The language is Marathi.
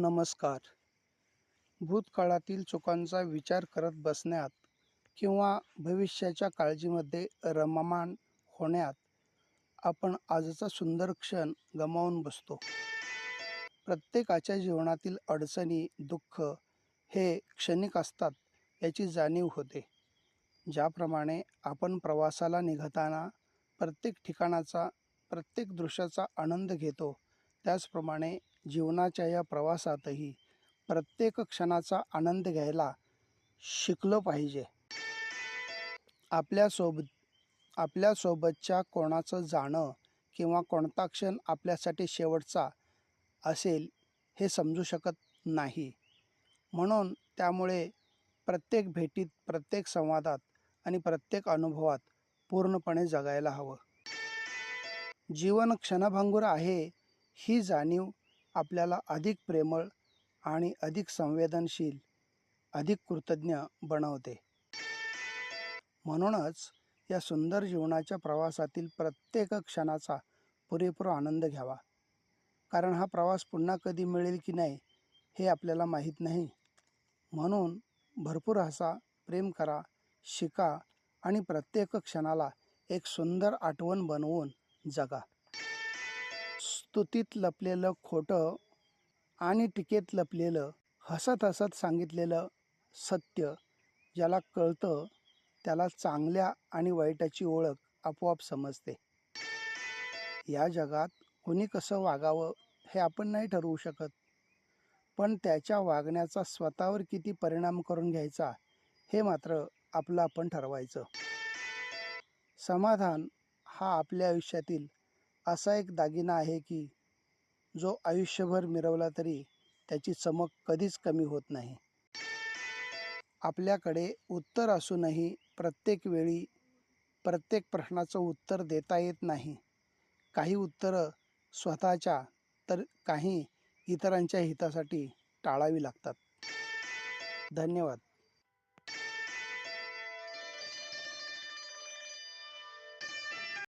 नमस्कार. भूतकाळातील चुकांचा विचार करत बसण्यात किंवा भविष्याच्या काळजीमध्ये रममाण होण्यात आपण आजचा सुंदर क्षण गमावून बसतो. प्रत्येकाच्या जीवनातील अडचणी दुःख हे क्षणिक असतात याची जाणीव होते. ज्याप्रमाणे आपण प्रवासाला निघताना प्रत्येक ठिकाणाचा प्रत्येक दृश्याचा आनंद घेतो त्याचप्रमाणे जीवनाच्या या प्रवासातही प्रत्येक क्षणाचा आनंद घ्यायला शिकलो पाहिजे. आपल्यासोबत आपल्यासोबतच्या कोणाचं जाणं किंवा कोणता क्षण आपल्यासाठी शेवटचा असेल हे समजू शकत नाही. म्हणून त्यामुळे प्रत्येक भेटीत प्रत्येक संवादात आणि प्रत्येक अनुभवात पूर्णपणे जगायला हवं. जीवन क्षणभंगूर आहे ही जाणीव आपल्याला अधिक प्रेमळ आणि अधिक संवेदनशील अधिक कृतज्ञ बनवते. म्हणूनच या सुंदर जीवनाच्या प्रवासातील प्रत्येक क्षणाचा पुरेपूर आनंद घ्यावा. कारण हा प्रवास पुन्हा कधी मिळेल की नाही हे आपल्याला माहीत नाही. म्हणून भरपूर हसा प्रेम करा शिका आणि प्रत्येक क्षणाला एक सुंदर आठवण बनवून जगा. स्तुतीत लपलेलं खोटं आणि टीकेत लपलेलं हसत हसत सांगितलेलं सत्य ज्याला कळतं त्याला चांगल्या आणि वाईटाची ओळख आपोआप समजते. या जगात कोणी कसं वागावं हे आपण नाही ठरवू शकत. पण त्याच्या वागण्याचा स्वतःवर किती परिणाम करून घ्यायचा हे मात्र आपलं आपण ठरवायचं. समाधान हा आपल्या आयुष्यातील असा एक दागिना आहे की जो आयुष्यभर मिरवला तरी त्याची चमक कधीच कमी होत नाही. आपल्याकडे उत्तर असूनही प्रत्येक वेळी प्रत्येक प्रश्नाचं उत्तर देता येत नाही. काही उत्तरं स्वतःच्या तर काही इतरांच्या हितासाठी टाळावी लागतात. धन्यवाद.